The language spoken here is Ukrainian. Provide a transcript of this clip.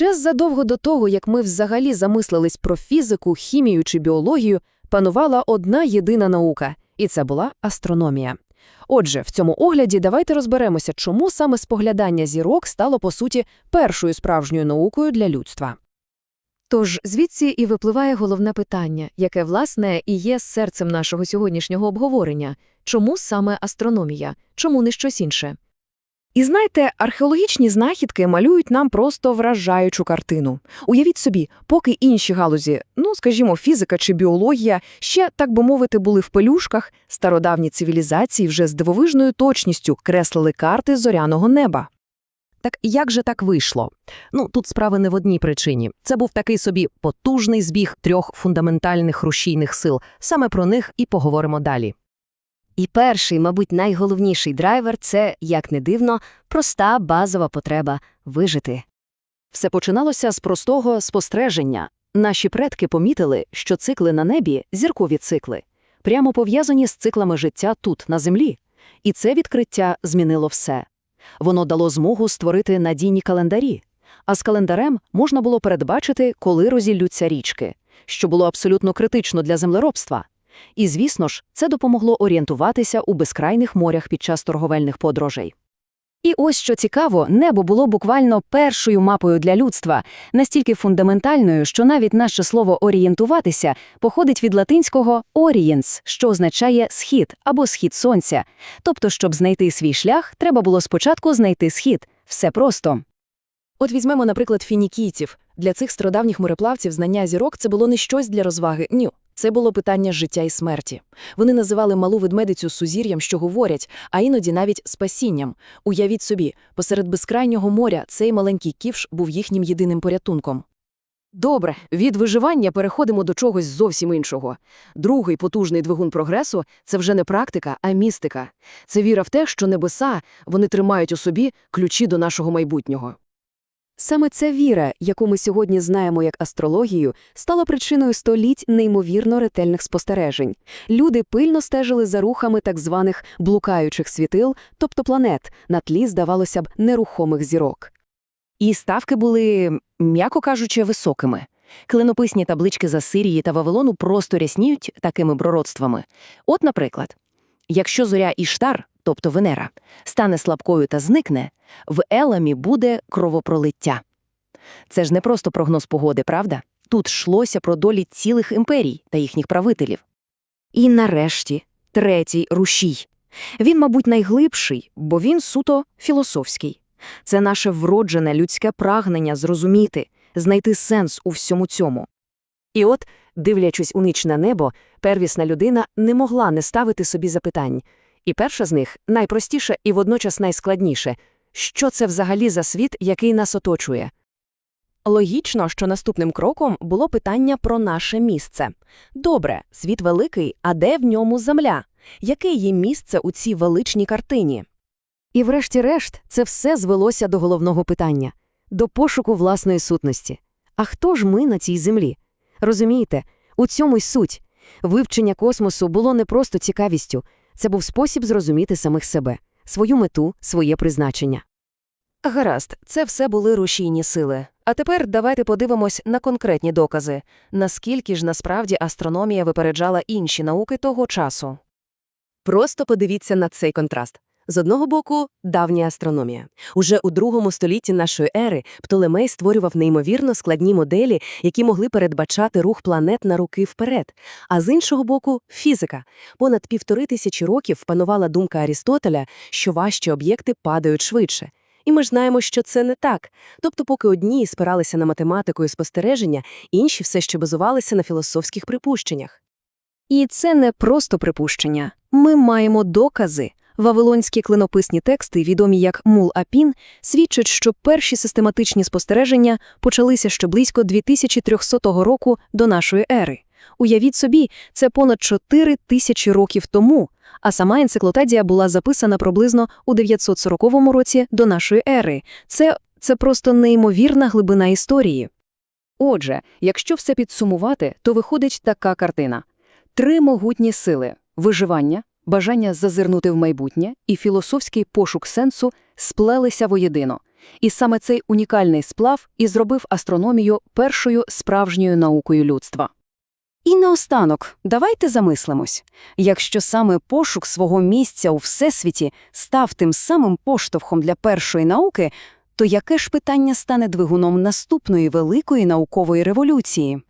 Ще задовго до того, як ми взагалі замислились про фізику, хімію чи біологію, панувала одна єдина наука, і це була астрономія. Отже, в цьому огляді давайте розберемося, чому саме споглядання зірок стало, по суті, першою справжньою наукою для людства. Тож звідси і випливає головне питання, яке, власне, і є серцем нашого сьогоднішнього обговорення – чому саме астрономія, чому не щось інше? І знаєте, археологічні знахідки малюють нам просто вражаючу картину. Уявіть собі, поки інші галузі, ну, скажімо, фізика чи біологія, ще, так би мовити, були в пелюшках, стародавні цивілізації вже з дивовижною точністю креслили карти зоряного неба. Так як же так вийшло? Ну, тут справа не в одній причині. Це був такий собі потужний збіг трьох фундаментальних рушійних сил. Саме про них і поговоримо далі. І перший, мабуть, найголовніший драйвер це, як не дивно, проста базова потреба вижити. Все починалося з простого спостереження. Наші предки помітили, що цикли на небі – зіркові цикли, прямо пов'язані з циклами життя тут, на землі. І це відкриття змінило все. Воно дало змогу створити надійні календарі. А з календарем можна було передбачити, коли розіллються річки, що було абсолютно критично для землеробства. І, звісно ж, це допомогло орієнтуватися у безкрайних морях під час торговельних подорожей. І ось що цікаво, небо було буквально першою мапою для людства, настільки фундаментальною, що навіть наше слово «орієнтуватися» походить від латинського «орієнс», що означає «схід» або «схід сонця». Тобто, щоб знайти свій шлях, треба було спочатку знайти схід. Все просто. От візьмемо, наприклад, фінікійців. Для цих стародавніх мореплавців знання зірок – це було не щось для розваги, ні. Це було питання життя і смерті. Вони називали малу ведмедицю сузір'ям, що говорять, а іноді навіть спасінням. Уявіть собі, посеред безкрайнього моря цей маленький ківш був їхнім єдиним порятунком. Добре, від виживання переходимо до чогось зовсім іншого. Другий потужний двигун прогресу – це вже не практика, а містика. Це віра в те, що небеса, вони тримають у собі ключі до нашого майбутнього. Саме ця віра, яку ми сьогодні знаємо як астрологію, стала причиною століть неймовірно ретельних спостережень. Люди пильно стежили за рухами так званих блукаючих світил, тобто планет, на тлі, здавалося б, нерухомих зірок. І ставки були, м'яко кажучи, високими. Клинописні таблички з Асирії та Вавилону просто рясніють такими пророцтвами. От, наприклад, якщо зоря Іштар, тобто Венера, стане слабкою та зникне, в Еламі буде кровопролиття. Це ж не просто прогноз погоди, правда? Тут йшлося про долі цілих імперій та їхніх правителів. І нарешті, третій рушій. Він, мабуть, найглибший, бо він суто філософський. Це наше вроджене людське прагнення зрозуміти, знайти сенс у всьому цьому. І от, дивлячись у ніч на небо, первісна людина не могла не ставити собі запитань. І перша з них найпростіше і водночас найскладніше – що це взагалі за світ, який нас оточує? Логічно, що наступним кроком було питання про наше місце. Добре, світ великий, а де в ньому земля? Яке є місце у цій величній картині? І врешті-решт це все звелося до головного питання – до пошуку власної сутності. А хто ж ми на цій землі? Розумієте, у цьому й суть. Вивчення космосу було не просто цікавістю, це був спосіб зрозуміти самих себе свою мету, своє призначення. Гаразд, це все були рушійні сили. А тепер давайте подивимось на конкретні докази, наскільки ж насправді астрономія випереджала інші науки того часу. Просто подивіться на цей контраст. З одного боку, давня астрономія. Уже у другому столітті нашої ери Птолемей створював неймовірно складні моделі, які могли передбачати рух планет на руки вперед. А з іншого боку, фізика. Понад півтори тисячі років панувала думка Арістотеля, що важчі об'єкти падають швидше. І ми ж знаємо, що це не так. Тобто, поки одні спиралися на математику і спостереження, інші все ще базувалися на філософських припущеннях. І це не просто припущення. Ми маємо докази. Вавилонські клинописні тексти, відомі як Мул-Апін, свідчать, що перші систематичні спостереження почалися ще близько 2300 року до нашої ери. Уявіть собі, це понад 4 тисячі років тому, а сама енциклопедія була записана приблизно у 940 році до нашої ери. Це, це просто неймовірна глибина історії. Отже, якщо все підсумувати, то виходить така картина. Три могутні сили – виживання, бажання зазирнути в майбутнє і філософський пошук сенсу сплелися воєдино. І саме цей унікальний сплав і зробив астрономію першою справжньою наукою людства. І наостанок, давайте замислимось. Якщо саме пошук свого місця у Всесвіті став тим самим поштовхом для першої науки, то яке ж питання стане двигуном наступної великої наукової революції?